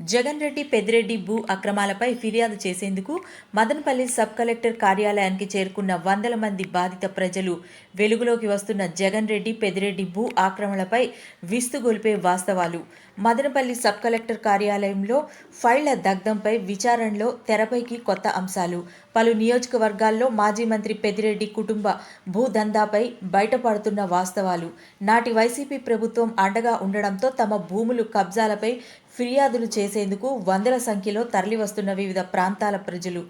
జగన్ రెడ్డి పెద్దిరెడ్డి భూ అక్రమాలపై ఫిర్యాదు చేసేందుకు మదనపల్లి సబ్ కలెక్టర్ కార్యాలయానికి చేరుకున్న వందల మంది బాధిత ప్రజలు వెలుగులోకి వస్తున్న జగన్ రెడ్డి పెద్దిరెడ్డి భూ ఆక్రమణలపై విస్తుగొలిపే వాస్తవాలు. మదనపల్లి సబ్ కలెక్టర్ కార్యాలయంలో ఫైళ్ళ దగ్ధంపై విచారణలో తెరపైకి కొత్త అంశాలు. పలు నియోజకవర్గాల్లో మాజీ మంత్రి పెద్దిరెడ్డి కుటుంబ భూదందాపై బయటపడుతున్న వాస్తవాలు. నాటి వైసీపీ ప్రభుత్వం అండగా ఉండడంతో తమ భూములు కబ్జాలపై ఫిర్యాదులు చేసేందుకు వందల సంఖ్యలో తరలివస్తున్న వివిధ ప్రాంతాల ప్రజలు.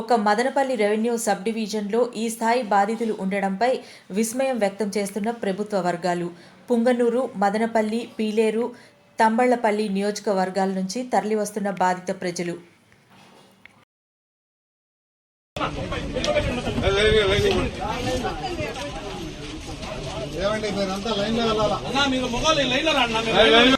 ఒక్క మదనపల్లి రెవెన్యూ సబ్ డివిజన్లో ఈ స్థాయి బాధితులు ఉండడంపై విస్మయం వ్యక్తం చేస్తున్న ప్రభుత్వ వర్గాలు. పుంగనూరు మదనపల్లి పీలేరు తంబళ్ళపల్లి నియోజకవర్గాల నుంచి తరలివస్తున్న బాధిత ప్రజలు. ఏమండి మీరంతా లైన్లో వెళ్ళాలా? అన్నా మీరు మొగలు లైన్లో రండి